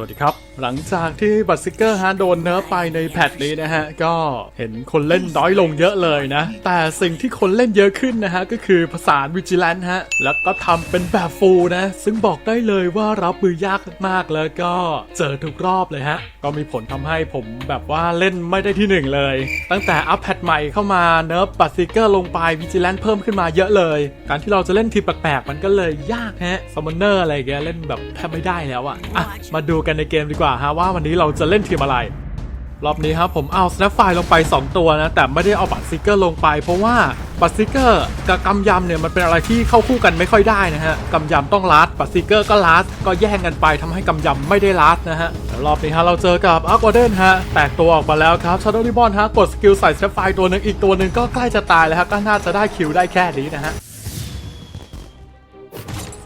วัสดีครับ หลังจากที่บัตซิกเกอร์ฮะโดนเนื้อไปในแพทนี้นะฮะ ก็เห็นคนเล่นน้อยลงเยอะเลยนะ แต่สิ่งที่คนเล่นเยอะขึ้นนะฮะ ก็คือภาษาวิจิลันฮะ แล้วก็ทำเป็นแบบฟูนะ ซึ่งบอกได้เลยว่ารับมือยากมากแล้วก็เจอทุกรอบเลยฮะก็มีผลทำให้ผมแบบว่าเล่นไม่ได้ที่หนึ่งเลย ตั้งแต่อัปแพทใหม่เข้ามาเนิร์ฟบัตซิกเกอร์ลงไปวิจิแลนเพิ่มขึ้นมาเยอะเลย การที่เราจะเล่นทีมแปลกๆมันก็เลยยากฮะซัมมอนเนอร์อะไรแกเงี้ยเล่นแบบแทบไม่ได้แล้วอะอะมาดูกันในเกมดีกว่าฮะว่าวันนี้เราจะเล่นทีมอะไร รอบนี้ครับผมเอา snap file ลงไป 2 ตัวนะ แต่ไม่ได้เอาบัตรซิกเกอร์ลงไป เพราะว่าบัตรซิกเกอร์กับกำยำเนี่ยมันเป็นอะไรที่เข้าคู่กันไม่ค่อยได้นะฮะกำยำต้องลัดบัตรซิกเกอร์ก็ลัดก็แย่งกันไปทำให้กำยำไม่ได้ลัดนะฮะแล้วรอบนี้ฮะเราเจอกับอาร์กวเดนฮะแตกตัวออกมาแล้วครับชาร์ดริบอนฮะกดสกิลใส่ snap file ตัวหนึ่งอีกตัวหนึ่งก็ใกล้จะตายแล้วฮะก็น่าจะได้คิวได้แค่นี้นะฮะ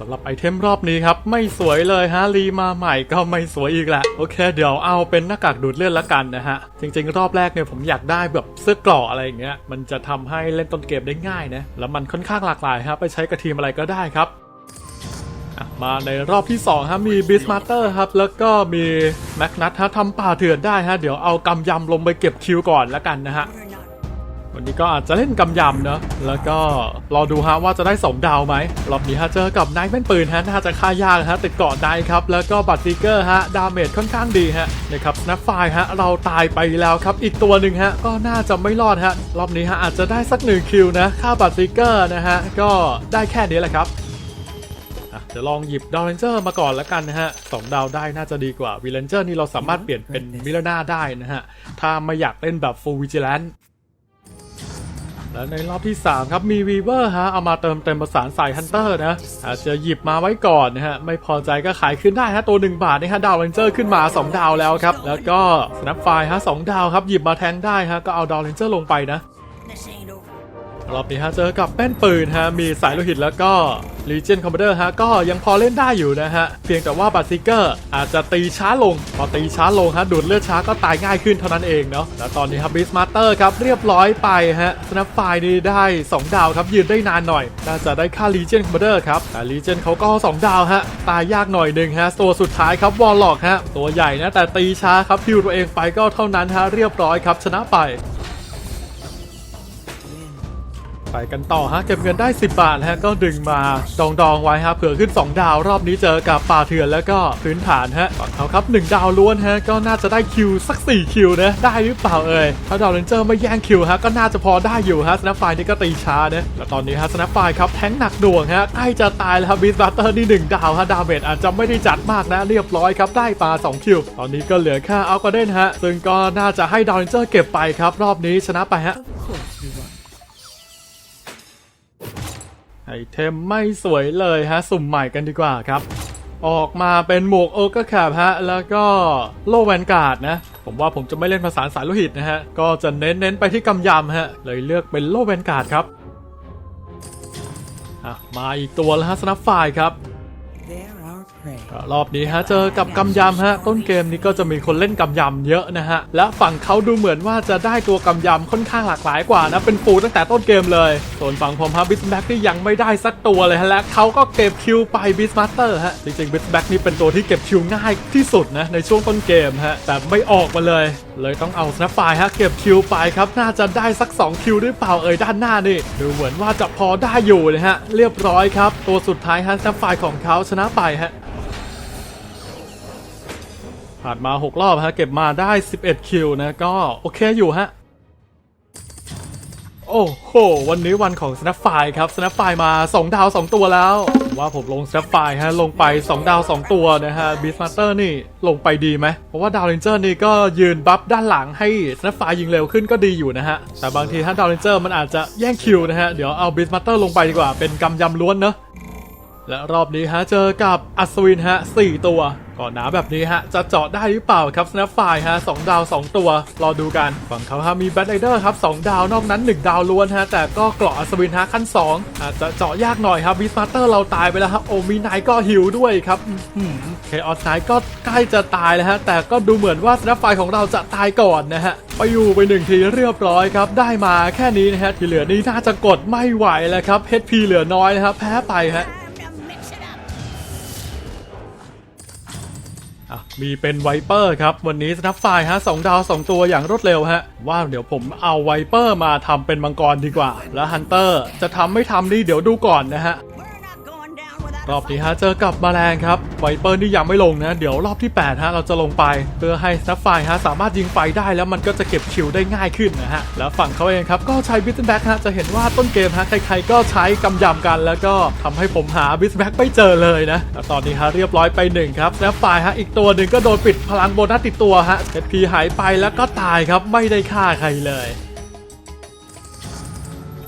ำหรับไอเทมรอบนี้ครับ ไม่สวยเลยฮะรีมาใหม่ก็ไม่สวยอีกแหละโอเค เดี๋ยวเอาเป็นหน้ากากดูดเลือดละกันนะฮะ จริง ๆ รอบแรกเนี่ยผมอยากได้แบบเสื้อกราะอะไรอย่างเงี้ยมันจะทำให้เล่นต้นเกมได้ง่ายนะแล้วมันค่อนข้างหลากหลายครับไปใช้กับทีมอะไรก็ได้ครับมาในรอบที่2ฮะมีบิสมาเตอร์ครับ แล้วก็มีแม็กนัทฮะทำป่าเถื่อนได้ฮะ เดี๋ยวเอากำยำลงไปเก็บคิวก่อนละกันนะฮะ วันนี้ก็อาจจะเล่นกำยำเนอะแล้วก็รอดูฮะว่าจะได้สองดาวไหมรอบนี้ฮะเจอกับนายแม่นปืนฮะน่าจะฆ่ายากฮะติดเกาะได้ครับแล้วก็บัตรซิกเกอร์ฮะดาเมจค่อนข้างดีฮะนะครับสแนปไฟฮะเราตายไปแล้วครับอีกตัวหนึ่งฮะก็น่าจะไม่รอดฮะรอบนี้ฮะอาจจะได้สักหนึ่งคิวนะค่าบัตรซิกเกอร์นะฮะก็ได้แค่นี้แหละครับอะเดี๋ยวลองหยิบดาวเรนเจอร์มาก่อนแล้วกันนะฮะสองดาวได้น่าจะดีกว่าวีเลนเจอร์นี่เราสามารถเปลี่ยนเป็นมิลนาได้นะฮะ ถ้าไม่อยากเล่นแบบ full vigilance แล และในรอบที่ 3 ครับมีวีเวอร์ฮะเอามาเติมเต็มประสานสายฮันเตอร์นะอาจจะหยิบมาไว้ก่อนนะฮะไม่พอใจก็ขายขึ้นได้ฮะตัว 1 บาทนะฮะดาวเรนเจอร์ขึ้นมา 2 ดาวแล้วครับ แล้วก็สแนปไฟฮะสดาวครับหยิบมาแทงได้ฮะก็เอาดาวเรนเจอร์ลงไปนะ รอบนี้ฮะเจอกับแป้นปืนฮะมีสายโลหิตแล้วก็ Legion Commander ฮะก็ยังพอเล่นได้อยู่นะฮะ เพียงแต่ว่าบัตซิเกอร์อาจจะตีช้าลง พอตีช้าลงฮะดูดเลือดช้าก็ตายง่ายขึ้นเท่านั้นเองเนาะแล้วตอนนี้ครับบิสมาเตอร์ครับเรียบร้อยไปฮะสนับไฟนี่ได้ 2 ดาวครับยืนได้นานหน่อย น่าจะได้ค่า Legion Commander ครับแต่ Legion เขาก็ 2 ดาวฮะตายยากหน่อยหนึ่งฮะตัวสุดท้ายครับวอลล็อกฮะตัวใหญ่นะแต่ตีช้าครับพิวตัวเองไปก็เท่านั้นฮะเรียบร้อยครับชนะไป ไปกันต่อฮะเก็บเงินได้ 10 บาทฮะก็ดึงมาดองดองๆไว้ฮะเผื่อขึ้น 2 ดาวรอบนี้เจอกับป่าเถื่อนแล้วก็พื้นฐานฮะฝั่งเขาครับ 1 ดาวล้วนฮะก็น่าจะได้คิวสัก 4 คิวนะได้หรือเปล่าเอ่ยถ้าดาวเรนเจอร์ไม่แย่งคิวฮะก็น่าจะพอได้อยู่ฮะสแนปไฟนี่ก็ตีช้านะแล้วตอนนี้ฮะสแนปไฟครับแทงหนักหน่วงฮะใกล้จะตายแล้วครับบีสบัตเตอร์นี่ 1 ดาวฮะดาเมจอาจจะไม่ได้จัดมากนะเรียบร้อยครับได้ปลา2คิวตอนนี้ก็เหลือแค่อัลกาเดนฮะซึ่งก็น่าจะให้ดาวเรนเจอร์เก็บไปครับรอบนี้ชนะไปฮะ เทมไม่สวยเลยฮะ สุ่มใหม่กันดีกว่าครับ ออกมาเป็นหมวกโอเกอร์แคปฮะ แล้วก็โลแวนการ์ดนะ ผมว่าผมจะไม่เล่นภาษาสายโลหิตนะฮะ ก็จะเน้นเน้นๆไปที่กำยำฮะ เลยเลือกเป็นโลแวนการ์ดครับมาอีกตัวแล้วฮะสนับไฟครับ รอบนี้ฮะเจอกับกำยำฮะต้นเกมนี้ก็จะมีคนเล่นกำยำเยอะนะฮะและฝั่งเขาดูเหมือนว่าจะได้ตัวกำยำค่อนข้างหลากหลายกว่านะเป็นฟูตั้งแต่ต้นเกมเลยส่วนฝั่งผมฮะบิสแบ็กที่ยังไม่ได้สักตัวเลยฮะและเขาก็เก็บคิวไปบิสมาสเตอร์ฮะจริงๆบิสแบ็กนี่เป็นตัวที่เก็บคิวง่ายที่สุดนะในช่วงต้นเกมฮะแต่ไม่ออกมาเลย เลยต้องเอาสแนปไฟฮะเก็บคิวไปครับน่าจะได้สัก2คิวหรือเปล่าเอ่ยด้านหน้านี่ดูเหมือนว่าจะพอได้อยู่เลยฮะเรียบร้อยครับตัวสุดท้ายฮะสแนปไฟของเขาชนะไปฮะ ผ่านมา 6 รอบฮะ เก็บมาได้ 11 คิวนะ ก็โอเคอยู่ฮะ โอ้โห วันนี้วันของ Snap f i ครับ Snap f i มา 2 ดาว 2 ตัวแล้ว ว่าผมลง Snap f i ฮะ ลงไป 2 ดาว 2 ตัวนะฮะ Beast Master นี่ลงไปดีไหม เพราะว่าดาว Ranger นี่ก็ยืนบัฟด้านหลังให้ Snap f i ยิงเร็วขึ้นก็ดีอยู่นะฮะ แต่บางทีถ้าดาว Ranger มันอาจจะแย่งคิวนะฮะ เดี๋ยวเอา Beast Master ลงไปดีกว่า เป็นกำยำล้วนเนอะ และรอบนี้ฮะเจอกับอัศวินฮะ4ตัวก่อนหนาแบบนี้ฮะจะเจาะได้หรือเปล่าครับ Snap f i ฮะ2ดาว 2 ตัว รอดูกันฝั่งเขาฮะมีแบทไ i เดอร์ครับ2ดาวนอกนั้น 1 ดาวล้วนฮะแต่ก็เกราะอัศวินฮะขั้น 2 อาจจะเจาะยากหน่อยครับวิสมาเตอร์เราตายไปแล้วครับโอมีไนก็หิวด้วยครับเคออสไนก็ใกล้จะตายแล้วฮะแต่ก็ดูเหมือนว่า Snap f i ของเราจะตายก่อนนะฮะไปอยู่ไปหนึ่งทีเรียบร้อยครับได้มาแค่นี้นะฮะที่เหลือนี่น่าจะกดไม่ไหวแล้วครับ HP เหลือน้อยนะครับแพ้ไปฮะ มีเป็นไวเปอร์ครับ วันนี้สนับไฟฮะสองดาวสองตัวอย่างรวดเร็วฮะ ว่าเดี๋ยวผมเอาไวเปอร์มาทำเป็นมังกรดีกว่า แล้วฮันเตอร์จะทำไม่ทำนี่เดี๋ยวดูก่อนนะฮะ รอบนี้ฮะเจอกับแมลงครับไวเปอร์นี่ยังไม่ลงนะ เดี๋ยวรอบที่8ฮะเราจะลงไป เพื่อให้สนับไฟฮะสามารถยิงไฟได้แล้วมันก็จะเก็บคิวได้ง่ายขึ้นนะฮะ แล้วฝั่งเขาเองครับ ก็ใช้บิสแบ็กฮะจะเห็นว่าต้นเกมฮะใครๆก็ใช้กำยำกัน แล้วก็ทำให้ผมหาบิสแบ็กไม่เจอเลยนะแล้วตอนนี้ฮะเรียบร้อยไปหนึ่งครับสนับไฟฮะอีกตัวหนึ่งก็โดนปิดพลังโบนัสติดตัวฮะเอพีหายไปแล้วก็ตายครับไม่ได้ฆ่าใครเลย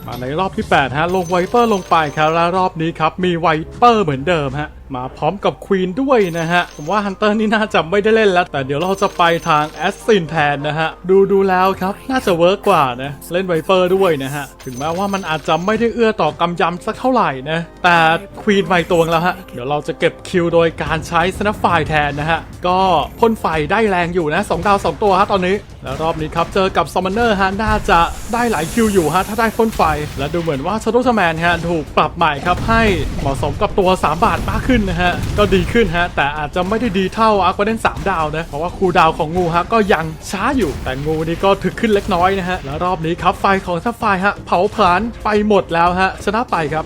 มาในรอบที่8ฮะลงไวเปอร์ลงไปครับและรอบนี้ครับมีไวเปอร์เหมือนเดิมฮะมาพร้อมกับควีนด้วยนะฮะ ผมว่าฮันเตอร์นี่น่าจะไม่ได้เล่นแล้ว แต่เดี๋ยวเราจะไปทางแอสซินแทนนะฮะ ดูดูแล้วครับ น่าจะเวิร์กกว่านะ เล่นไวเปอร์ด้วยนะฮะ ถึงแม้ว่ามันอาจจะไม่ได้เอื้อต่อกำยำสักเท่าไหร่นะ แต่ควีนไม่ตวงแล้วฮะ เดี๋ยวเราจะเก็บคิวโดยการใช้สนับไฟแทนนะฮะ ก็พ่นไฟได้แรงอยู่นะสองดาวสองตัวฮะตอนนี้ แล้วรอบนี้ครับเจอกับซอมมอนเนอร์ฮะน่าจะได้หลายคิวอยู่ฮะถ้าได้พ่นไฟ และดูเหมือนว่าช a โ o แมนฮะถูกปรับใหม่ครับให้เหมาะสมกับตัว 3 บาทมากขึ้นึ้นนะฮะ ก็ดีขึ้นฮะ แต่อาจจะไม่ได้ดีเท่าอาร์ควาเดนสามดาวนะ เพราะว่าคูดาวของงูฮะก็ยังช้าอยู่ แต่งูนี่ก็ถึกขึ้นเล็กน้อยนะฮะ แล้วรอบนี้ครับไฟของซับไฟฮะเผาผลาญไปหมดแล้วฮะชนะไปครับ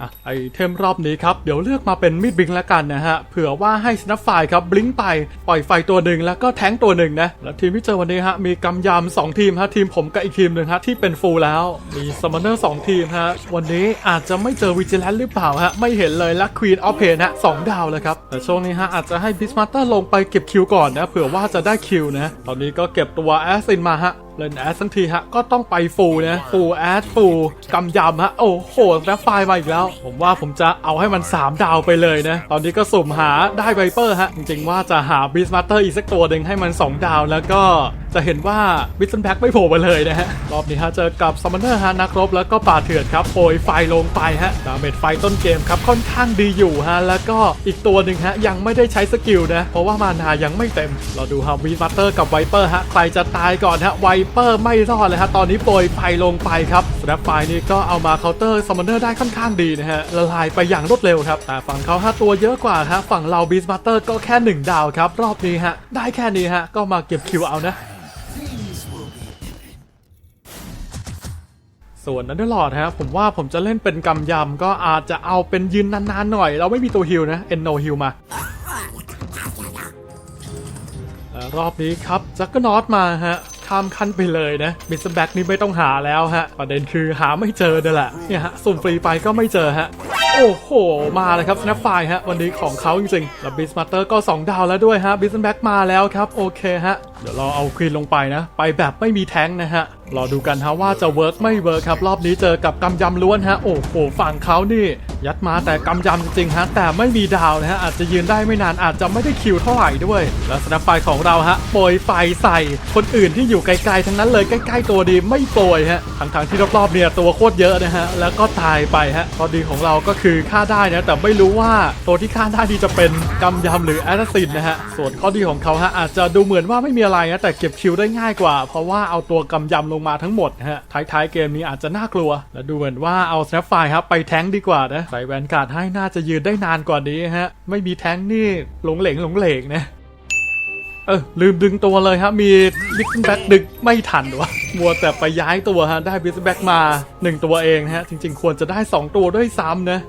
อะไอเทมรอบนี้ครับ เดี๋ยวเลือกมาเป็นมีดบิงแล้วกันนะฮะ เผื่อว่าให้สนับไฟครับบลิงไป ปล่อยไฟตัวหนึ่งแล้วก็แทงตัวหนึ่งนะ แล้วทีมที่เจอวันนี้ฮะ มีกำยำสองทีมฮะ ทีมผมกับอีกทีมหนึ่งฮะ ที่เป็นฟูลแล้ว มีสม m นเนอร์สองทีมฮะ วันนี้อาจจะไม่เจอวิจิแลนหรือเปล่าฮะ ไม่เห็นเลยและควีนออฟเพนฮะสองดาวเลยครับ แต่ช่วงนี้ฮะอาจจะให้บิสมาสเตอร์ลงไปเก็บคิวก่อนนะ เผื่อว่าจะได้คิวนะ ตอนนี้ก็เก็บตัวแอสซินมาฮะ เล่นแอสทั้งทีฮะ ก็ต้องไปฟูนะฟูแอสฟูกำยำฮะ โอ้โหแล้วไฟมาอีกแล้ว ผมว่าผมจะเอาให้มัน 3 ดาวไปเลยนะ ตอนนี้ก็สุ่มหาได้ไวเปอร์ฮะ จริงๆว่าจะหาบิสมาสเตอร์อีกสักตัวหนึ่งให้มัน 2 ดาวแล้วก็ จะเห็นว่าบิสแบ็กไม่โผล่มาเลยนะฮะ รอบนี้ฮะเจอกับซัมมอนเนอร์ฮะนักรบแล้วก็ป่าเถื่อนครับโปรยไฟลงไปฮะดาเมจไฟต้นเกมครับค่อนข้างดีอยู่ฮะแล้วก็อีกตัวหนึ่งฮะยังไม่ได้ใช้สกิลนะ เพราะว่ามานายังไม่เต็ม เราดูฮะวีมาเตอร์กับไวเปอร์ฮะใครจะตายก่อนฮะไวเปอร์ไม่รอดเลยฮะตอนนี้โปรยไฟลงไปครับสแนปไฟนี่ก็เอามาเคาน์เตอร์ซัมมอนเนอร์ได้ค่อนข้างดีนะฮะละลายไปอย่างรวดเร็วครับแต่ฝั่งเขาฮะตัวเยอะกว่าฮะฝั่งเราบีสมาสเตอร์ก็แค่หนึ่งดาวครับรอบนี้ฮะได้แค่นี้ฮะก็มาเก็บคิวเอานะ ส่วนนั้นตลอดฮะผมว่าผมจะเล่นเป็นกำยำก็อาจจะเอาเป็นยืนนานๆหน่อย เราไม่มีตัวฮิลนะเอ็นโนฮิลมารอบนี้ครับจักรนอตมาฮะข้ามขั้นไปเลยนะมิสแบ็กนี่ไม่ต้องหาแล้วฮะ ประเด็นคือหาไม่เจอนั่นแหละเนี่ยฮะสุ่มฟรีไปก็ไม่เจอฮะ โอ้โห มาเลยครับสแนปไฟฮะ วันนี้ของเขาจริงๆแล้วบิสมาเตอร์ก็ 2 ดาวแล้วด้วยฮะบิสแบ็กมาแล้วครับ โอเคฮะ เดี๋ยวเราเอาควีนลงไปนะ ไปแบบไม่มีแท้งนะฮะ รอดูกันฮะว่าจะเวิร์กไม่เวิร์กครับ รอบนี้เจอกับกำยำล้วนฮะ โอ้โหฝั่งเขานี่ ยัดมาแต่กำยำจริงฮะ แต่ไม่มีดาวนะฮะ อาจจะยืนได้ไม่นานอาจจะไม่ได้คิวเท่าไหร่ด้วย แล้วสแนปไฟของเราฮะโปรยไฟใส่ คนอื่นที่อยู่ไกลๆทั้งนั้นเลยใกล้ๆตัวดีไม่โปรยฮะทั้งๆที่รอบๆเนี่ยตัวโคตรเยอะนะฮะแล้วก็ตายไปฮะข้อดีของเราก็คือฆ่าได้นะแต่ไม่รู้ว่าตัวที่ฆ่าได้ที่จะเป็นกำยำหรือแอสซินนะฮะส่วนข้อดีของเขาฮะอาจจะดูเหมือนว่าไม่มีอะไรนะแต่เก็บคิวได้ง่ายกว่า เพราะว่าเอาตัวกำยำลงมาทั้งหมดนะฮะท้ายๆเกมนี้อาจจะน่ากลัว และดูเหมือนว่าเอาสแนปไฟครับไปแท้งดีกว่านะใส่แวนการ์ดให้น่าจะยืนได้นานกว่านี้ฮะไม่มีแท้งนี่หลงเหลงหลงเหลงนะเออลืมดึงตัวเลยครับมีบิสแบ็กดึงไม่ทันวะมัวแต่ไปย้ายตัวฮะได้บิสแบ็กมา 1 ตัวเองนะฮะจริง ๆ ควรจะได้ 2 ตัวด้วยซ้ำนะ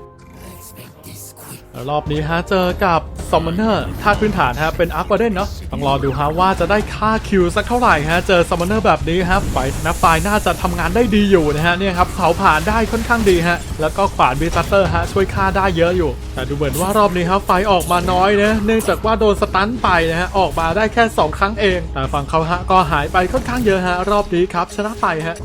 รอบนี้ฮะเจอกับซอมมอนเนอร์ท่าพื้นฐานฮะเป็นอาร์ควาเดนเนาะต้องรอดูฮะว่าจะได้ค่าคิวสักเท่าไหร่ฮะเจอซอมมอนเนอร์แบบนี้ฮะไฟนะไฟน่าจะทำงานได้ดีอยู่นะฮะเนี่ยครับเผาผ่านได้ค่อนข้างดีฮะแล้วก็ขวานบีซัตเตอร์ฮะช่วยฆ่าได้เยอะอยู่ แต่ดูเหมือนว่ารอบนี้ครับไฟออกมาน้อยนะเนื่องจากว่าโดนสตันไปนะฮะออกมาได้แค่ 2 ครั้งเอง แต่ฝั่งเขาฮะก็หายไปค่อนข้างเยอะฮะรอบนี้ครับชนะไปฮะ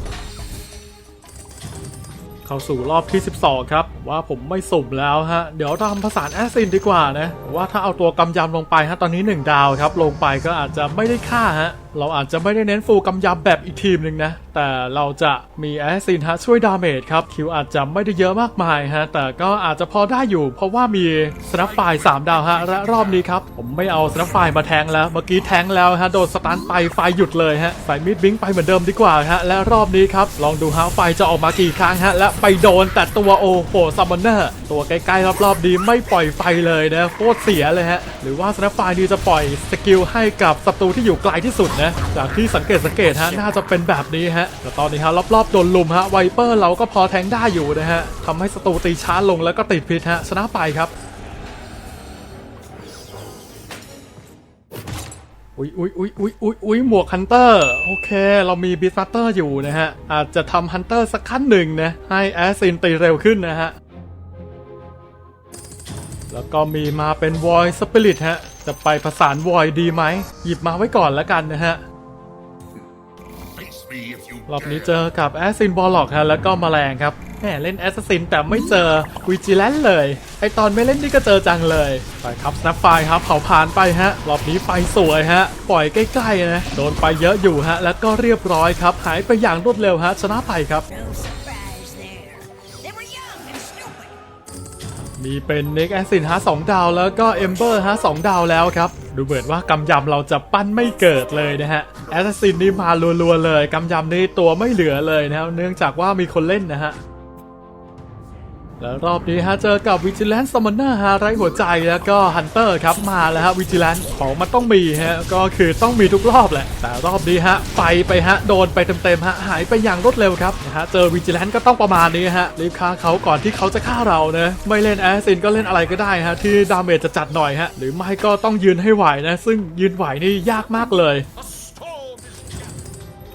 เข้าสู่รอบที่ 12 ครับ ว่าผมไม่สุ่มแล้วฮะ เดี๋ยวทำภาษาแอสซินดีกว่านะ ว่าถ้าเอาตัวกำยำลงไปฮะ ตอนนี้ 1 ดาวครับ ลงไปก็อาจจะไม่ได้ค่าฮะ เราอาจจะไม่ได้เน้นฟูลกำยำแบบอีกทีมหนึ่งนะ แต่เราจะมีแอสซินฮะช่วยดาเมจครับ คิวอาจจะไม่ได้เยอะมากมายฮะ แต่ก็อาจจะพอได้อยู่ เพราะว่ามีสนับไฟ3ดาวฮะ และรอบนี้ครับ ผมไม่เอาสนับไฟมาแทงแล้ว เมื่อกี้แทงแล้วฮะ โดนสตันไปไฟหยุดเลยฮะใส่มิดบิงไปเหมือนเดิมดีกว่าฮะ และรอบนี้ครับ ลองดูฮะไฟจะออกมากี่ครั้งฮะ และไปโดนแต่ตัวโอโหซัมมอนเนอร์ตัวใกล้ๆรอบๆดีไม่ปล่อยไฟเลยนะ โคตรเสียเลยฮะ หรือว่าสแนปไฟดีจะปล่อยสกิลให้กับศัตรูที่อยู่ไกลที่สุดนะจากที่สังเกตสังเกตฮะน่าจะเป็นแบบนี้ฮะแต่ตอนนี้ฮะรอบๆโดนลุมฮะไวเปอร์เราก็พอแทงได้อยู่นะฮะทำให้ศัตรูตีช้าลงแล้วก็ติดพิษฮะชนะไปครับอุ๊ยอุ๊ยอุ๊ยอุ๊ยอุ๊ยอุ๊ยหมวกฮันเตอร์โอเค เรามีบิสมาสเตอร์อยู่นะฮะ อาจจะทำฮันเตอร์สักขั้นหนึ่งนะ ให้แอสซินตีเร็วขึ้นนะฮะ แล้วก็มีมาเป็น Void Spirit ฮะ จะไปผสาน Void ดีไหม หยิบมาไว้ก่อนแล้วกันนะฮะ รอบนี้เจอกับแอสซินบอลล็อกฮะ แล้วก็แมลงครับแหมเล่นแอสซินแต่ไม่เจอวิจิแลนเลย ไอตอนไม่เล่นนี่ก็เจอจังเลย ไปครับสแนปไฟครับเผาผ่านไปฮะ รอบนี้ไฟสวยฮะ ปล่อยใกล้ๆนะ โดนไปเยอะอยู่ฮะ แล้วก็เรียบร้อยครับ หายไปอย่างรวดเร็วฮะ ชนะไปครับ มีเป็นเน็กแอซินฮะสองดาวแล้วก็เอมเบอร์ฮะสองดาวแล้วครับ ดูเหมือนว่ากำยำเราจะปั้นไม่เกิดเลยนะฮะแอสซินนี่มารัวๆเลยกำยำนี่ตัวไม่เหลือเลยนะครับเนื่องจากว่ามีคนเล่นนะฮะ แล้วรอบนี้ฮะเจอกับวิจิแลนซ์ซมอนเนอร์ฮะไร้หัวใจแล้วก็ฮันเตอร์ครับมาแล้วฮะวิจิแลนซ์ของมันต้องมีฮะก็คือต้องมีทุกรอบแหละ แต่รอบนี้ฮะไฟไปฮะโดนไปเต็มๆฮะหายไปอย่างรวดเร็วครับนะฮะเจอวิจิแลนซ์ก็ต้องประมาณนี้ฮะรีบฆ่าเขาก่อนที่เขาจะฆ่าเรานะไม่เล่นแอสซินก็เล่นอะไรก็ได้ฮะที่ดาเมจจะจัดหน่อยฮะหรือไม่ก็ต้องยืนให้ไหวนะซึ่งยืนไหวนี่ยากมากเลย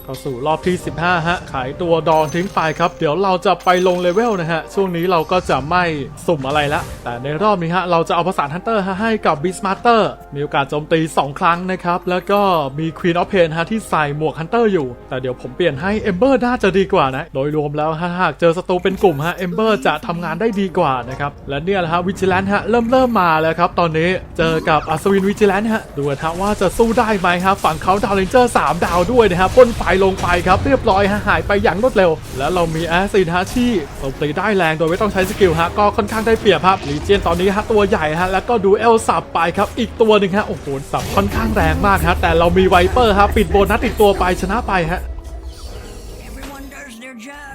เข้าสู่รอบที่ 15 ฮะ ขายตัวดองทิ้งไปครับ เดี๋ยวเราจะไปลงเลเวลนะฮะ ช่วงนี้เราก็จะไม่สุ่มอะไรละ แต่ในรอบนี้ฮะ เราจะเอาภาษาฮันเตอร์ให้กับบิสมาร์เตอร์ มีโอกาสโจมตี 2 ครั้งนะครับ แล้วก็มีควีนออฟเพนฮะที่ใส่หมวกฮันเตอร์อยู่ แต่เดี๋ยวผมเปลี่ยนให้เอมเบอร์น่าจะดีกว่านะ โดยรวมแล้วฮะหากเจอศัตรูเป็นกลุ่มฮะเอมเบอร์จะทำงานได้ดีกว่านะครับ และเนี่ยแหละฮะวิจิแลนฮะเริ่มเริ่มมาแล้วครับตอนนี้เจอกับอัศวินวิจิแลนฮะดูนฮะว่าจะสู้ได้ไหมครับฝั่งเขาดาวเลนเจอร์3ดาวด้วยนะครับพ่นไฟลงไปครับเรียบร้อยฮะหายไปอย่างรวดเร็ว แล้วเรามีแอสซินฮะที่ตบตีได้แรงโดยไม่ต้องใช้สกิลฮะก็ค่อนข้างได้เปรียบครับลีเจียนตอนนี้ฮะตัวใหญ่ฮะแล้วก็ดูเอลสับไปครับอีกตัวหนึ่งฮะโอ้โหสับค่อนข้างแรงมากฮะแต่เรามีไวเปอร์ฮะปิดโบนัสติดตัวไปชนะไปฮะ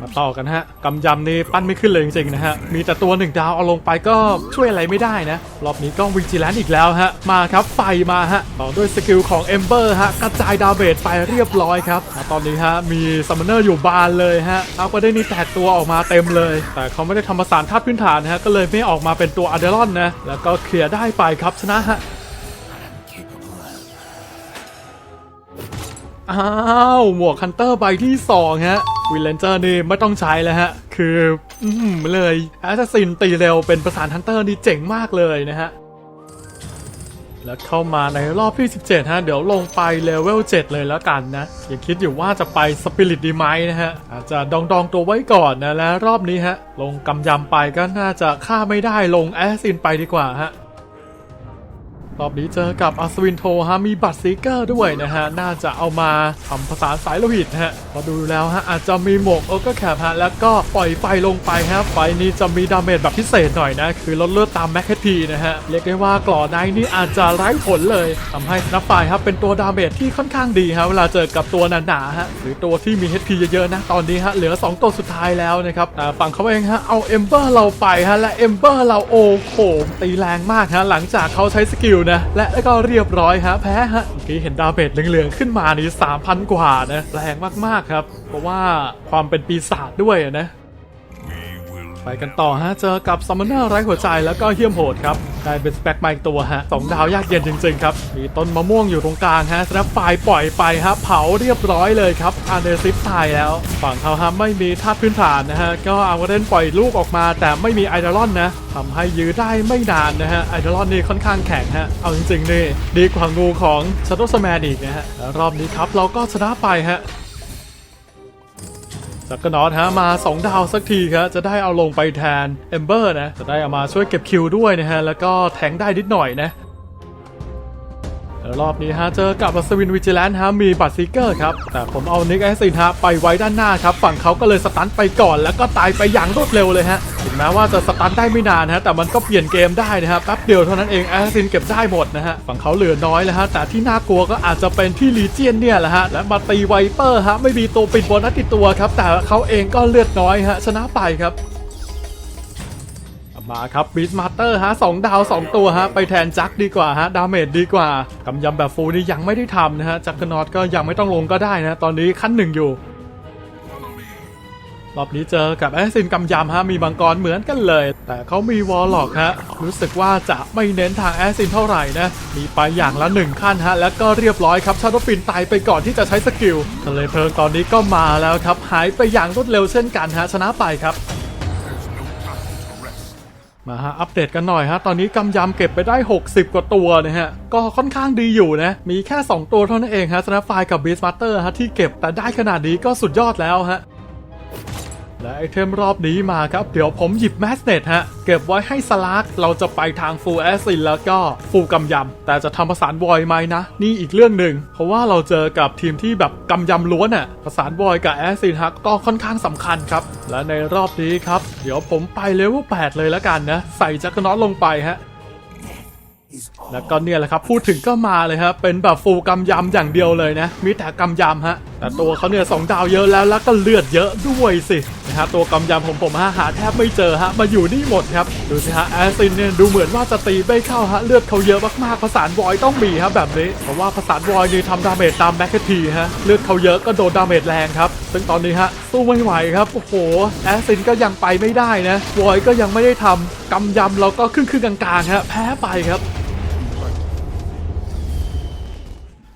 มาต่อกันฮะกำยำนี่ปั้นไม่ขึ้นเลยจริงๆนะฮะ มีแต่ตัวหนึ่งดาวเอาลงไปก็ช่วยอะไรไม่ได้นะ รอบนี้ก็วิจิแลนอีกแล้วฮะ มาครับไฟมาฮะ ต่อด้วยสกิลของเอมเบอร์ฮะ กระจายดาเมจไปเรียบร้อยครับตอนนี้ฮะ มีซัมมอนเนอร์อยู่บานเลยฮะเอาก็ได้นี่แตกตัวออกมาเต็มเลย แต่เขาไม่ได้ทำประสานธาตุพื้นฐานนะฮะก็เลยไม่ออกมาเป็นตัวอาเดรอนนะแล้วก็เคลียร์ได้ไปครับชนะฮะ อ้าวหมวกคันเตอร์ใบที่2ฮะวิลเลนเจอร์นี่ไม่ต้องใช้แล้วฮะ คืออืมเลยแอสซินตีเร็วเป็นประสานฮันเตอร์นี่เจ๋งมากเลยนะฮะ แล้วเข้ามาในรอบที่ 17 ฮะ เดี๋ยวลงไปเลเวล 7 เลยแล้วกันนะ อยังคิดอยู่ว่าจะไปสปิริตดีไหมนะฮะ อาจจะดองดองๆตัวไว้ก่อนนะ แล้วรอบนี้ฮะ ลงกำยำไปก็น่าจะฆ่าไม่ได้ลงแอสซินไปดีกว่าฮะ รอบนี้เจอกับอัศวินโทฮะมีบัตรซีเกอร์ด้วยนะฮะ น่าจะเอามาทำภาษาสายโลหิตฮะพอดูแล้วฮะ อาจจะมีหมวกโอเกอร์แคปฮะ แล้วก็ปล่อยไฟลงไปฮะ ไฟนี้จะมีดาเมจแบบพิเศษหน่อยนะ คือลดเลือดตามแม็กพีนะฮะ เรียกได้ว่ากล่อไนท์นี่อาจจะไร้ผลเลยทำให้นับไฟครับเป็นตัวดาเมจที่ค่อนข้างดีฮะเวลาเจอกับตัวหนาๆฮะหรือตัวที่มี HP เยอะๆนะตอนนี้ฮะเหลือ 2 ตัวสุดท้ายแล้วนะครับฝั่งเขาเองฮะเอาเอมเบอร์เราไปฮะและเอมเบอร์เราโอ้โหตีแรงมากฮะหลังจากเขาใช้สกิลนะ และแล้วก็เรียบร้อยฮะแพ้ฮะเมื่อกี้เห็นดาเมจเหลืองๆขึ้นมานี่3,000 กว่านะแรงมากๆครับ เพราะว่าความเป็นปีศาจด้วยอะนะ ไปกันต่อฮะ เจอกับซัมมอนเนอร์ไร้หัวใจแล้วก็เฮี้ยมโหดครับได้เป็นสเปคมาอีกตัวฮะสองดาวยากเย็นจริงๆครับ มีต้นมะม่วงอยู่ตรงกลางฮะสแนปไฟปล่อยไปฮะเผาเรียบร้อยเลยครับอาเดซิฟตายแล้ว ฝั่งเขาฮะไม่มีธาตุพื้นฐานนะฮะก็เอาเล่นปล่อยลูกออกมา แต่ไม่มีไอดอลอนนะทำให้ยื้อได้ไม่นานนะฮะไอดอลอนนี่ค่อนข้างแข็งฮะเอาจริงๆนี่ดีกว่างูของช a โ o w สแมนอีกนะฮะรอบนี้ครับเราก็ชนะไปฮะ จักรนอตฮะมา 2 ดาวสักทีครับจะได้เอาลงไปแทนเอมเบอร์นะจะได้เอามาช่วยเก็บคิวด้วยนะฮะแล้วก็แทงได้นิดหน่อยนะ รอบนี้ฮะเจอกับอัศวินวิจิแลนด์ฮะมีบัตรซิเกอร์ครับ แต่ผมเอานิกแอสซินฮะไปไว้ด้านหน้าครับ ฝั่งเขาก็เลยสตันไปก่อนแล้วก็ตายไปอย่างรวดเร็วเลยฮะถึงแม้ว่าจะสตันได้ไม่นานฮะแต่มันก็เปลี่ยนเกมได้นะฮะแป๊บเดียวเท่านั้นเองแอสซินเก็บได้หมดนะฮะฝั่งเขาเหลือน้อยแล้วฮะแต่ที่น่ากลัวก็อาจจะเป็นที่ลีเจียนเนี่ยแหละฮะและมาตีไวเปอร์ฮะไม่มีตัวปิดโบนัสติดตัวครับแต่เขาเองก็เลือดน้อยฮะชนะไปครับ มาครับบี s มาสเตอร์ฮะสองดาว 2 ตัวฮะ ไปแทนจักดีกว่าฮะ ดาเมจดีกว่ากำยำแบบฟูลนี่ยังไม่ได้ทำนะฮะ จักรนอตก็ยังไม่ต้องลงก็ได้นะ ตอนนี้ขั้นหนึ่งอยู่ รอบนี้เจอกับแอสซินกำยำฮะ มีมังกรเหมือนกันเลย แต่เขามีวอลล็อกฮะ รู้สึกว่าจะไม่เน้นทางแอสซินเท่าไหร่นะ มีไปอย่างละหนึ่งขั้นฮะ แล้วก็เรียบร้อยครับชาโดฟินตายไปก่อนที่จะใช้สกิลทะเลเพลิงตอนนี้ก็มาแล้วครับ หายไปอย่างรวดเร็วเช่นกันฮะ ชนะไปครับ มาฮะอัปเดตกันหน่อยฮะ ตอนนี้กำยำเก็บไปได้ 60 กว่าตัวนะฮะ ก็ค่อนข้างดีอยู่นะ มีแค่ 2 ตัวเท่านั้นเองฮะสนาไฟกับบีสมาร์เตอร์ฮะที่เก็บแต่ได้ขนาดนี้ก็สุดยอดแล้วฮะ และไอเทมรอบนี้มาครับ เดี๋ยวผมหยิบแมสเนตฮะ เก็บไว้ให้สลักเราจะไปทางฟูแอซินแล้วก็ฟูกำยำ แต่จะทำประสานวอยไหมนะ นี่อีกเรื่องหนึ่ง เพราะว่าเราเจอกับทีมที่แบบกำยำล้วนอะประสานวอยกับแอซินฮะก็ค่อนข้างสำคัญครับ และในรอบนี้ครับ เดี๋ยวผมไปเลเวล8เลยแล้วกันนะ ใส่จักรน็อตลงไปฮะ แล้วก็เนี่ยแหละครับพูดถึงก็มาเลยครับเป็นแบบฟูกำยำอย่างเดียวเลยนะมีแต่กำยำฮะแต่ตัวเขาเนี่ยสองดาวเยอะแล้วแล้วก็เลือดเยอะด้วยสินะฮะตัวกำยำของผมฮะหาแทบไม่เจอฮะมาอยู่นี่หมดครับดูสิฮะแอสซินเนี่ยดูเหมือนว่าจะตีไม่เข้าฮะเลือดเขาเยอะมากๆประสานวอยต้องมีครับแบบนี้เพราะว่าประสานวอยนี่ทำดาเมจตามแมคคทีฮะเลือดเขาเยอะก็โดนดาเมจแรงครับซึ่งตอนนี้ฮะสู้ไม่ไหวครับโอ้โหแอสซินก็ยังไปไม่ได้นะวอยก็ยังไม่ได้ทำกำยำเราก็ครึ่งครึ่งๆกลางๆฮะแพ้ไปครับ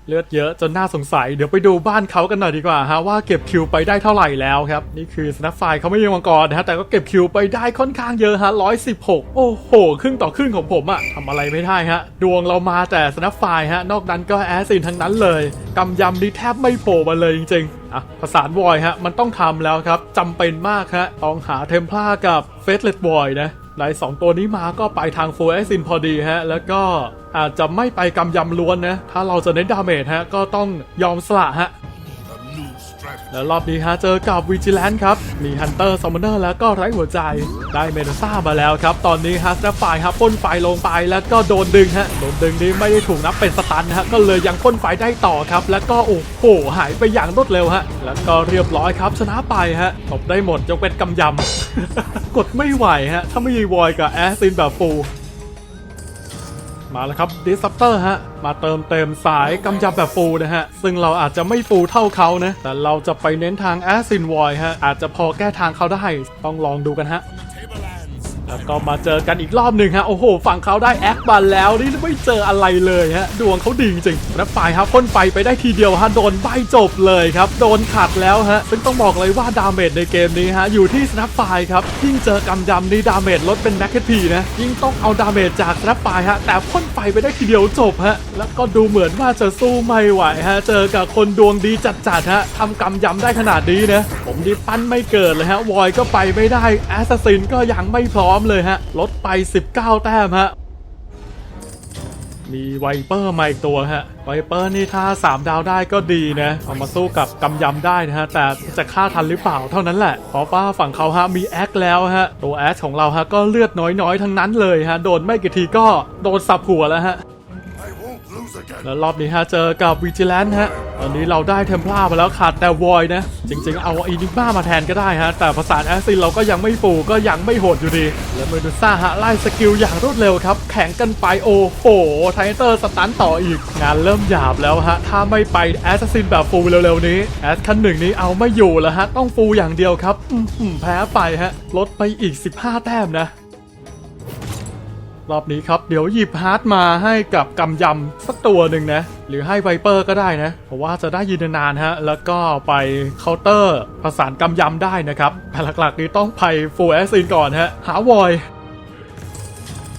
เลือดเยอะจนน่าสงสัย เดี๋ยวไปดูบ้านเขากันหน่อยดีกว่าฮะว่าเก็บคิวไปได้เท่าไหร่แล้วครับ นี่คือสนับไฟเขาไม่มีมังกรนะฮะแต่ก็เก็บคิวไปได้ค่อนข้างเยอะฮะร้อยสิบหกโอ้โหครึ่งต่อครึ่งของผมอะทำอะไรไม่ได้ฮะดวงเรามาแต่สนับไฟฮะนอกนั้นก็แอสซินทั้งนั้นเลยกำยำนี่แทบไม่โผล่มาเลยจริงๆอะประสานวอยฮะมันต้องทำแล้วครับจำเป็นมากฮะต้องหาเทมพลากับเฟสเลตวอยนะ ในสองตัวนี้มาก็ไปทางโฟเอซินพอดีฮะ แล้วก็อาจจะไม่ไปกำยำล้วนนะ ถ้าเราจะเน้นดาเมจฮะ ก็ต้องยอมสละฮะ แล้วรอบนี้ฮะเจอกับวิจิแลนครับ มีฮันเตอร์ซัมมอนเนอร์แล้วก็ไร้หัวใจ ได้เมดซ่ามาแล้วครับ ตอนนี้ฮะสแนปไฟครับพ่นไฟลงไปแล้วก็โดนดึงฮะ โดนดึงนี้ไม่ได้ถูกนับเป็นสตันฮะ ก็เลยยังพ่นไฟได้ต่อครับ แล้วก็โอ้โหหายไปอย่างรวดเร็วฮะ แล้วก็เรียบร้อยครับชนะไปฮะตบได้หมดยกเป็นกำยำ กดไม่ไหวฮะ ถ้าไม่ยีวอยกับแอสซินแบบฟู มาแล้วครับดิสซัปเตอร์ฮะ มาเติมเต็มสายกำจับแบบฟูนะฮะ ซึ่งเราอาจจะไม่ฟูเท่าเขานะ แต่เราจะไปเน้นทางแอสซินวอยฮะ อาจจะพอแก้ทางเขาได้ ต้องลองดูกันฮะ แล้วก็มาเจอกันอีกรอบหนึ่งฮะโอ้โหฝั่งเขาได้แอคบันแล้วนี่ไม่เจออะไรเลยฮะดวงเขาดีจริงแล้วฝ่ายครับพ่นไฟไปได้ทีเดียวฮะโดนใบจบเลยครับโดนขัดแล้วฮะซึ่งต้องบอกเลยว่าดาเมจในเกมนี้ฮะอยู่ที่สแนปไฟครับยิ่งเจอกำยำนี่ดาเมจลดเป็นแมคเคทีนะยิ่งต้องเอาดาเมจจากสแนปไฟฮะแต่พ่นไฟไปได้ทีเดียวจบฮะแล้วก็ดูเหมือนว่าจะสู้ไม่ไหวฮะเจอกับคนดวงดีจัดๆฮะทำกำยำได้ขนาดนี้นะผมดิปั้นไม่เกิดเลยฮะวอยก็ไปไม่ได้แอสซัสซินก็ยังไม่พร้อมเลยฮะ ลดไป 19 แต้มฮะ มีไวเปอร์มาอีกตัวฮะ ไวเปอร์นี่ถ้า 3 ดาวได้ก็ดีนะ เอามาสู้กับกำยำได้นะฮะ แต่จะฆ่าทันหรือเปล่าเท่านั้นแหละ เพราะว่าฝั่งเขาฮะมีแอคแล้วฮะ ตัวแอคของเราฮะก็เลือดน้อยๆ ทั้งนั้นเลยฮะ โดนไม่กี่ทีก็โดนสับหัวแล้วฮะ แล้วรอบนี้ฮะเจอกับวิจิแลนฮะ ตอนนี้เราได้เทมพลามาแล้วขาดแต่วอยนะ จริงๆ เอาอีนิกมามาแทนก็ได้ฮะ แต่ภาษาแอสซินเราก็ยังไม่ฟูก็ยังไม่โหดอยู่ดี แล้วเมดูซ่าฮะไล่สกิลอย่างรวดเร็วครับ แข่งกันไปโอ้โห ไทเตอร์สตันต่ออีก งานเริ่มหยาบแล้วฮะ ถ้าไม่ไปแอสซินแบบฟูเร็วๆนี้แอสคันหนึ่งนี้เอาไม่อยู่แล้วฮะ ต้องฟูอย่างเดียวครับอื้อหือแพ้ไปฮะ ลดไปอีก 15 แต้มนะ รอบนี้ครับเดี๋ยวหยิบฮาร์ดมาให้กับกำยำสักตัวหนึ่งนะ หรือให้ไวเปอร์ก็ได้นะเพราะว่าจะได้ยืนนานฮะ แล้วก็ไปเคาน์เตอร์ประสานกำยำได้นะครับ แต่หลักๆนี้ต้องไปฟูลแอสซินก่อนฮะ หาวอย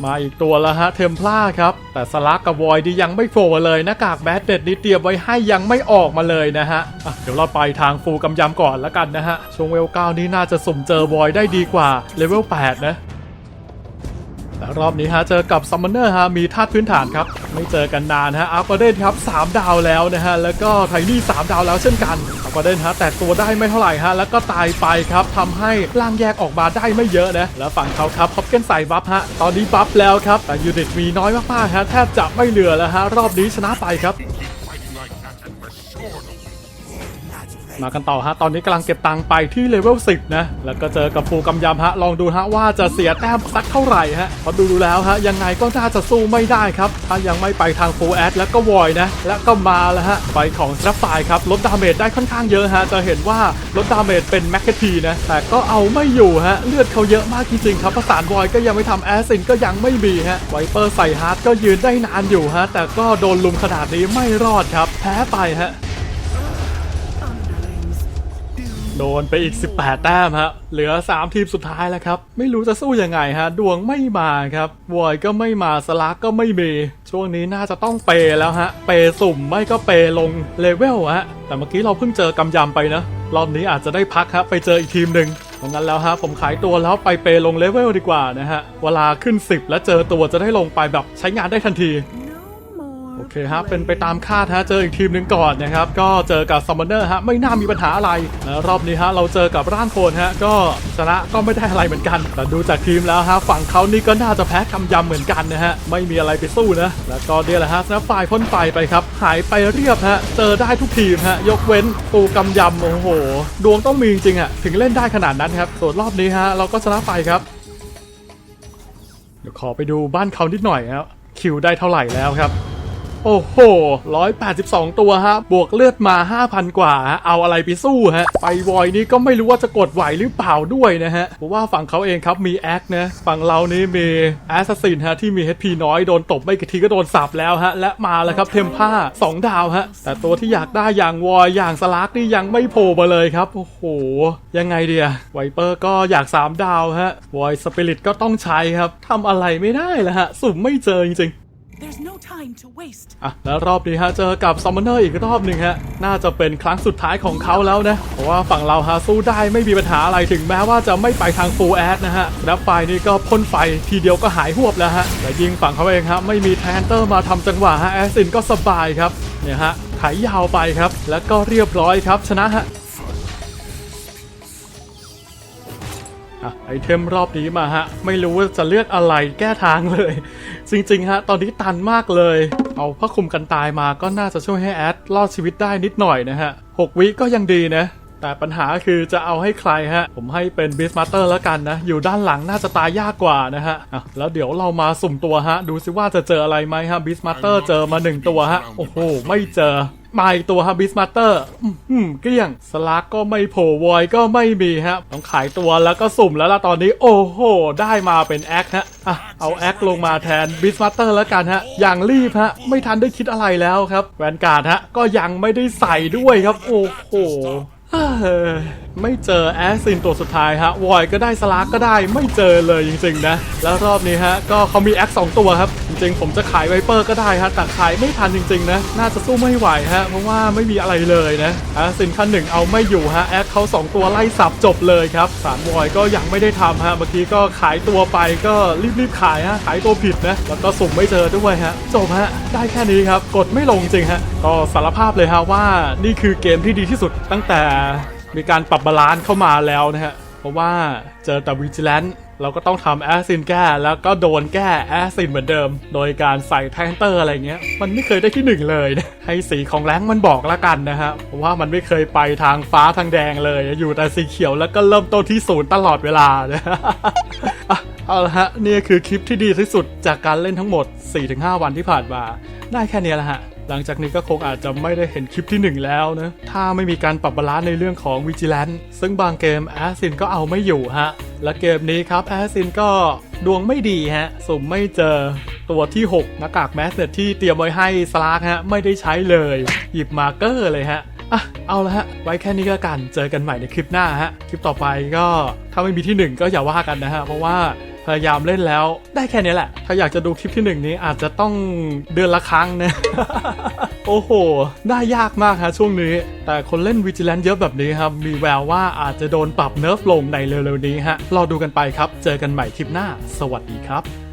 มาอีกตัวแล้วฮะ เทมพลาครับ แต่สลักกับวอยดียังไม่โผล่เลยหน้ากากแบดเด็ดนี้เตรียมไว้ให้ยังไม่ออกมาเลยนะฮะะเดี๋ยวเราไปทางฟูกำยำก่อนแล้วกันนะฮะ ช่วงเวลเก้านี้น่าจะสุ่มเจอวอยได้ดีกว่าเลเวล8นะ แล้วรอบนี้ฮะเจอกับซัมมอนเนอร์ฮะมีธาตุพื้นฐานครับ ไม่เจอกันนานฮะอัปเดนครับ3ดาวแล้วนะฮะแล้วก็ไทนี่3ดาวแล้วเช่นกันอัปเดนฮะแต่ตัวได้ไม่เท่าไหร่ฮะแล้วก็ตายไปครับทำให้ร่างแยกออกมาได้ไม่เยอะนะแล้วฝั่งเขาครับฮอปเกนใส่บัฟฮะตอนนี้บัฟแล้วครับแต่ยูนิตมีน้อยมากๆฮะแทบจะไม่เหลือแล้วฮะรอบนี้ชนะไปครับ มากันต่อฮะ ตอนนี้กำลังเก็บตังค์ไปที่เลเวล 10 นะ แล้วก็เจอกับฟูกำยำฮะ ลองดูฮะว่าจะเสียแต้มสักเท่าไหร่ฮะพอดูดูแล้วฮะ ยังไงก็น่าจะสู้ไม่ได้ครับ ถ้ายังไม่ไปทางฟูแอดแล้วก็วอยนะ แล้วก็มาแล้วฮะไฟของสตรัฟไฟครับ ลดดาเมจได้ค่อนข้างเยอะฮะ จะเห็นว่าลดดาเมจเป็นแมกกทีนะ แต่ก็เอาไม่อยู่ฮะ เลือดเขาเยอะมากจริงๆครับประสานวอยก็ยังไม่ทำแอสซินก็ยังไม่มีฮะ ไวเปอร์ใส่ฮาร์ดก็ยืนได้นานอยู่ฮะ แต่ก็โดนลุมขนาดนี้ไม่รอดครับ แพ้ไปฮะ โดนไปอีก 18 แต้มฮะ เหลือ 3 ทีมสุดท้ายแล้วครับ ไม่รู้จะสู้ยังไงฮะ ดวงไม่มาครับวอยก็ไม่มาสลักก็ไม่มี ช่วงนี้น่าจะต้องเปย์แล้วฮะ เปย์สุ่มไม่ก็เปย์ลงเลเวลฮะ แต่เมื่อกี้เราเพิ่งเจอกำยำไปนะ รอบนี้อาจจะได้พักครับไปเจออีกทีมหนึ่งเพราะงั้นแล้วฮะ ผมขายตัวแล้วไปเปย์ลงเลเวลดีกว่านะฮะ เวลาขึ้น 10 แล้วเจอตัวจะได้ลงไปแบบใช้งานได้ทันที เคฮะเป็นไปตามคาดฮะเจออีกทีมหนึ่งก่อนนะครับ ก็เจอกับซัมมอนเนอร์ฮะไม่น่ามีปัญหาอะไรแล้วรอบนี้ฮะเราเจอกับร่างโคนฮะก็ชนะก็ไม่ได้อะไรเหมือนกัน แต่ดูจากทีมแล้วฮะฝั่งเขานี่ก็น่าจะแพ้กำยำเหมือนกันนะฮะไม่มีอะไรไปสู้นะแล้วก็เนี่ยแหละฮะสนับไฟพ่นไฟไปครับหายไปเรียบฮะเจอได้ทุกทีมฮะยกเว้นตูกำยำโอ้โห ดวงต้องมีจริงๆอะถึงเล่นได้ขนาดนั้นครับส่วนรอบนี้ฮะเราก็ชนะไปครับเดี๋ยวขอไปดูบ้านเขานิดหน่อยครับคิวได้เท่าไหร่แล้วครับ โอ้โห 182 ตัวฮะ บวกเลือดมา 5,000 กว่าฮะเอาอะไรไปสู้ฮะ ไปวอยนี้ก็ไม่รู้ว่าจะกดไหวหรือเปล่าด้วยนะฮะ เพราะว่าฝั่งเขาเองครับมีแอคนะ ฝั่งเรานี่มีแอสซัสซินฮะที่มี HP น้อยโดนตบไม่กี่ทีก็โดนสับแล้วฮะ และมาแล้วครับเทมผ้า 2 ดาวฮะ แต่ตัวที่อยากได้อย่างวอยอย่างสลักนี่ยังไม่โผล่มาเลยครับ โอ้โห ยังไงเดียไวเปอร์ก็อยาก 3 ดาวฮะ วอยสปิริตก็ต้องใช้ครับทำอะไรไม่ได้แล้วฮะ สุ่มไม่เจอจริงๆ There's no time to waste. อะแล้วรอบนี้ฮะเจอกับซัมมอนเนอร์อีกรอบหนึ่งฮะน่าจะเป็นครั้งสุดท้ายของเขาแล้วนะเพราะว่าฝั่งเราฮะสู้ได้ไม่มีปัญหาอะไรถึงแม้ว่าจะไม่ไปทางฟูลแอดนะฮะแล้วไฟนี่ก็พ่นไฟทีเดียวก็หายหวบแล้วฮะแต่ยิงฝั่งเขาเองฮะไม่มีแทนเตอร์มาทำจังหวะฮะแอสซินก็สบายครับเนี่ยฮะไถยาวไปครับ แล้วก็เรียบร้อยครับชนะฮะ อะไอเทมรอบนี้มาฮะ ไม่รู้ว่าจะเลือกอะไรแก้ทางเลย จริง ๆ ฮะ ตอนนี้ตันมากเลย เอาผ้าคลุมกันตายมาก็น่าจะช่วยให้แอดรอดชีวิตได้นิดหน่อยนะฮะ6วิก็ยังดีนะ แต่ปัญหาคือจะเอาให้ใครฮะ ผมให้เป็นบิสมาสเตอร์แล้วกันนะ อยู่ด้านหลังน่าจะตายยากกว่านะฮะอะแล้วเดี๋ยวเรามาสุ่มตัวฮะ ดูซิว่าจะเจออะไรไหมฮะบิสมาสเตอร์เจอมาหนึ่งตัวฮะโอ้โหไม่เจอ มาอีกตัวฮะบิสมาสเตอร์อืมเกลี้ยงสลักก็ไม่โผล่วอยก็ไม่มีฮะ ต้องขายตัวแล้วก็สุ่มแล้วล่ะตอนนี้ โอ้โห ได้มาเป็นแอคฮะอะเอาแอคลงมาแทนบิสมาสเตอร์แล้วกันฮะ อย่างรีบฮะ ไม่ทันได้คิดอะไรแล้วครับ แวนการ์ดฮะ ก็ยังไม่ได้ใส่ด้วยครับ โอ้โหไม่เจอแอสซินตัวสุดท้ายฮะวอยก็ได้สลากก็ได้ไม่เจอเลยจริงๆนะ แล้วรอบนี้ฮะก็เขามีแอคสองตัวครับ จริงๆ ผมจะขายไวเปอร์ก็ได้ฮะแต่ขายไม่ทันจริงๆนะ น่าจะสู้ไม่ไหวฮะเพราะว่าไม่มีอะไรเลยนะแอสซินขั้นหนึ่งเอาไม่อยู่ฮะแอคเขาสองตัวไล่สับจบเลยครับสามวอยก็ยังไม่ได้ทำฮะเมื่อกี้ก็ขายตัวไปก็รีบๆขายฮะขายตัวผิดนะแล้วก็สุ่มไม่เจอด้วยฮะจบฮะได้แค่นี้ครับกดไม่ลงจริงฮะก็สารภาพเลยฮะว่านี่คือเกมที่ดีที่สุดตั้งแต่ มีการปรับบาลานซ์เข้ามาแล้วนะฮะ เพราะว่าเจอแต่วิจิแลนต์เราก็ต้องทำแอสซินแก้แล้วก็โดนแก้แอสซินเหมือนเดิม โดยการใส่แทนเตอร์อะไรเงี้ย มันไม่เคยได้ที่หนึ่งเลยนะให้สีของแรงมันบอกละกันนะฮะเพราะว่ามันไม่เคยไปทางฟ้าทางแดงเลย อยู่แต่สีเขียวแล้วก็เริ่มต้นที่ศูนย์ตลอดเวลานะอะเอาละฮะนี่คือคลิปที่ดีที่สุดจากการเล่นทั้งหมด 4-5 วันที่ผ่านมา ได้แค่นี้แหละฮะ หลังจากนี้ก็คงอาจจะไม่ได้เห็นคลิปที่ 1 แล้วนะ ถ้าไม่มีการปรับบาลานซ์ในเรื่องของ Vigilance ซึ่งบางเกมแอสซินก็เอาไม่อยู่ฮะ และเกมนี้ครับแอสซินก็ดวงไม่ดีฮะ สุ่มไม่เจอตัวที่ 6 หน้ากากแมสเนตที่เตรียมไว้ให้สลากฮะ ไม่ได้ใช้เลย หยิบมาเกอร์เลยฮะอะเอาละฮะ ไว้แค่นี้ก็กัน เจอกันใหม่ในคลิปหน้าฮะ คลิปต่อไปก็ถ้าไม่มีที่หนึ่งก็อย่าว่ากันนะฮะ เพราะว่า พยายามเล่นแล้ว ได้แค่นี้แหละ ถ้าอยากจะดูคลิปที่หนึ่งนี้อาจจะต้องเดือนละครั้งนะ โอ้โห ได้ยากมากฮะช่วงนี้ แต่คนเล่นวิจิแลนเยอะแบบนี้ครับ มีแววว่าอาจจะโดนปรับเนิร์ฟลงในเร็วๆนี้ฮะ รอดูกันไปครับ เจอกันใหม่คลิปหน้า สวัสดีครับ